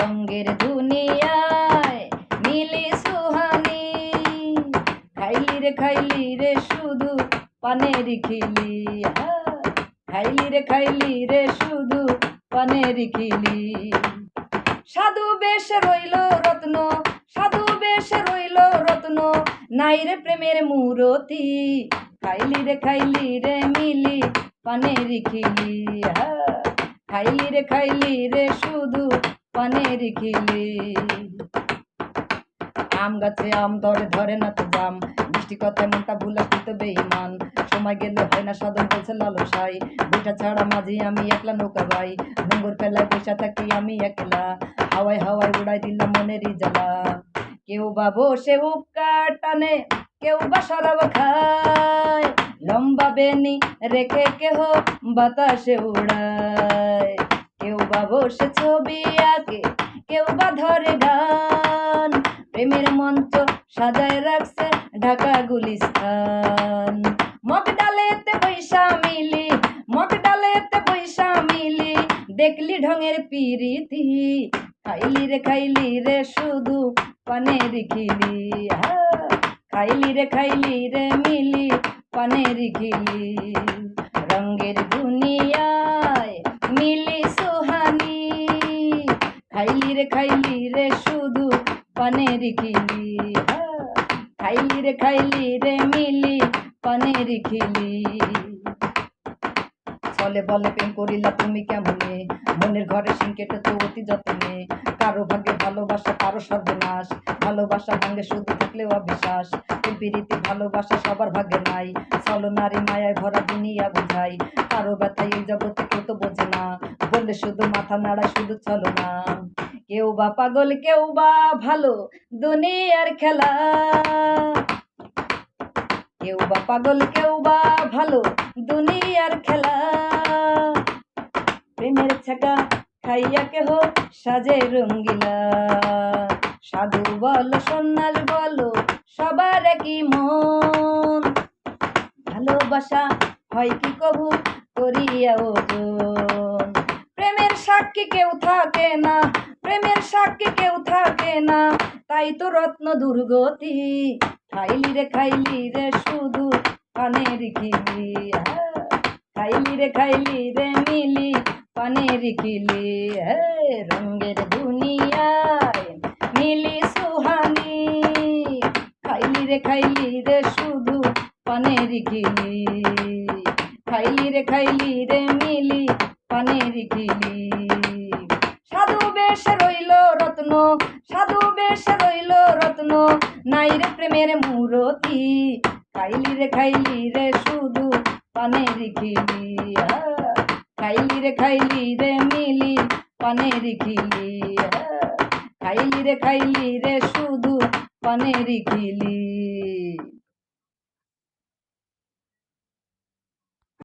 রঙ্গের দুনিয়ায় মিলি সুহানি। খাইলি রে খাইলি রে শুধু পানের খিলি খাইলি রে খাইলি রে শুধু পানের খিলি সাধু বেশ রইল রত্ন, সাধু বেশ রইল রত্ন নাই রে প্রেমের মূরতি। খাইলি রে খাইলি রে মিলি পানের খিলি খাইলি রে খাইলি রে শুধু পানের খিলি আম গাছে আম ধরে ধরে না তো জাম মিষ্টি কথায় মনটা ভুলা তো বেইমান সময় গেলে হয় না সাধন বলছে লালু সাই বইটা ছাড়া মাঝি আমি একলা নৌকা ভাই নোংর ফেলায় বসে থাকি আমি একলা। হাওয়ায় হাওয়ায় উড়াই দিলাম মনেরই জ্বালা কেউ বা বসে উপকা টানে, কেউ বা সরাব খায়। লম্বা বেনি রেখে কেহ বাতাসে উড়ায়। কেউ বা বসে ছবি আঁকে, কেউ বা ধরে গান। প্রেমের মঞ্চ সাজায় রাখছে ঢাকা গুলিস্তান। মগ ডালেতে বৈশা মিলি মগ ডালেতে বৈশা মিলি, দেখলি ঢঙের পিরিতি। খাইলি রে খাইলি রে, শুধু পানের খিলি খাইলি রে খাইলি রে, মিলি পানের খিলি রঙ্গের দুনিয়ায় মিলি সুহানি খাইলি রে খাইলি রে শুধু পানের খিলি। খাইলি রে খাইলি রে মিলি পানের খিলি। চলে বলে প্রেম করিলা তুমি কেমনে? মনের ঘরে সিংকেটে তো অতি যত্নে। কারও ভাগ্যে ভালোবাসা, কারও সর্বনাশ। ভালোবাসা ভাঙ্গে শুধু থাকলেও অবিশ্বাস। প্রীতি, ভালোবাসা সবার ভাগ্যে নাই। চলো নারী মায়ায় ভরা দুনিয়া বোঝাই। কারও ব্যথায় এই জগতে কেউ তো বোঝে না। বললে শুধু মাথা নাড়া শুধু চলো না কেউ বা পাগল, কেউ বা ভালো, দুনিয়ার খেলা। কেউ বা পাগল, কেউ বা ভালো, দুনিয়ার খেলা। প্রেমের ছাকা খাইয়া কেহ সাজে রঙ্গিলা। সাধু বলো সন্ন্যাস বলো, সবার একই মন। ভালোবাসা হয় কি কবু করিয়া ওজন? প্রেমের সাক্ষী কেউ থাকে না প্রেমের সাক্ষী কেউ থাকে না। তাই তো রত্ন দুর্গতি খাইলি রে খাইলি রে শুধু পানের খিলি। হ্যাঁ। খাইলি রে খাইলি রে মিলি পানের খিলি। হ্যাঁ, রঙ্গের দুনিয়ায় মিলি সুহানি খাইলি রে খাইলি রে শুধু পানের খিলি। খাইলি রে খাইলি রে মিলি পানের সাধু বেশ রইল রত্ন, সাধু বেশ রইল রত্ন। নাই রে প্রেমের মূরতি, খাইলি রে খাইলি রে শুধু পানের খিলি খাইলি রে খাইলি রে মিলি পানের খিলি খাইলি রে খাইলি রে শুধু পানের খিলি